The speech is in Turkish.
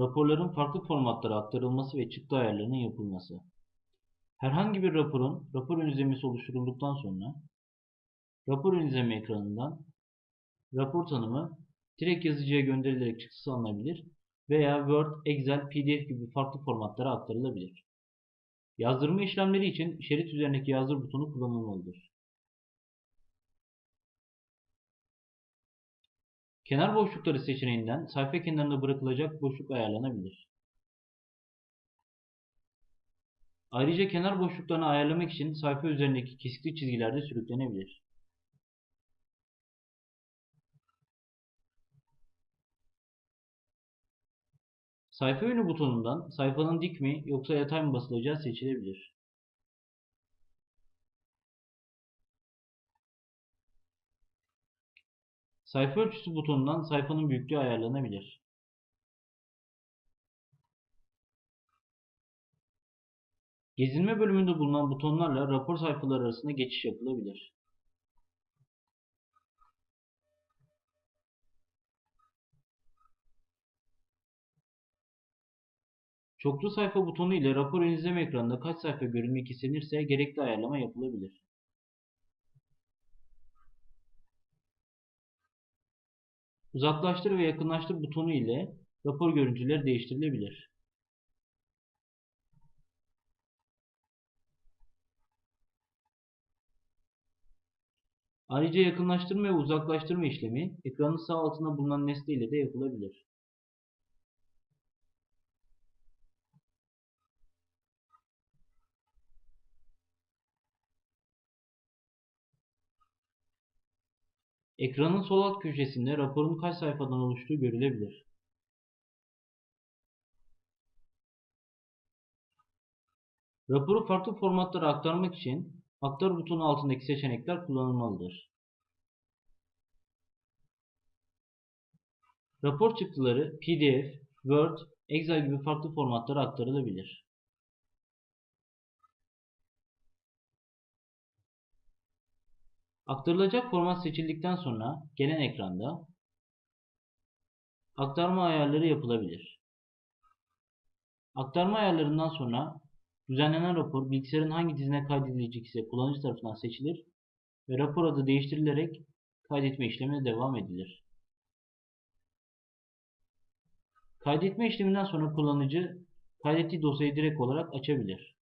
Raporların farklı formatlara aktarılması ve çıktı ayarlarının yapılması. Herhangi bir raporun rapor ön izlemesi oluşturulduktan sonra rapor ön izleme ekranından rapor tanımı direkt yazıcıya gönderilerek çıktısı alınabilir veya Word, Excel, PDF gibi farklı formatlara aktarılabilir. Yazdırma işlemleri için şerit üzerindeki yazdır butonu kullanılmalıdır. Kenar boşlukları seçeneğinden sayfa kenarında bırakılacak boşluk ayarlanabilir. Ayrıca kenar boşluklarını ayarlamak için sayfa üzerindeki kesikli çizgiler de sürüklenebilir. Sayfa yönü butonundan sayfanın dik mi yoksa yatay mı basılacağı seçilebilir. Sayfa ölçüsü butonundan sayfanın büyüklüğü ayarlanabilir. Gezinme bölümünde bulunan butonlarla rapor sayfaları arasında geçiş yapılabilir. Çoklu sayfa butonu ile rapor izleme ekranında kaç sayfa görünmek istenirse gerekli ayarlama yapılabilir. Uzaklaştır ve yakınlaştır butonu ile rapor görüntüleri değiştirilebilir. Ayrıca yakınlaştırma ve uzaklaştırma işlemi ekranın sağ altında bulunan nesne ile de yapılabilir. Ekranın sol alt köşesinde raporun kaç sayfadan oluştuğu görülebilir. Raporu farklı formatlara aktarmak için aktar butonu altındaki seçenekler kullanılmalıdır. Rapor çıktıları PDF, Word, Excel gibi farklı formatlara aktarılabilir. Aktarılacak format seçildikten sonra gelen ekranda aktarma ayarları yapılabilir. Aktarma ayarlarından sonra düzenlenen rapor bilgisayarın hangi dizine kaydedilecek ise kullanıcı tarafından seçilir ve rapor adı değiştirilerek kaydetme işlemine devam edilir. Kaydetme işleminden sonra kullanıcı kaydettiği dosyayı direkt olarak açabilir.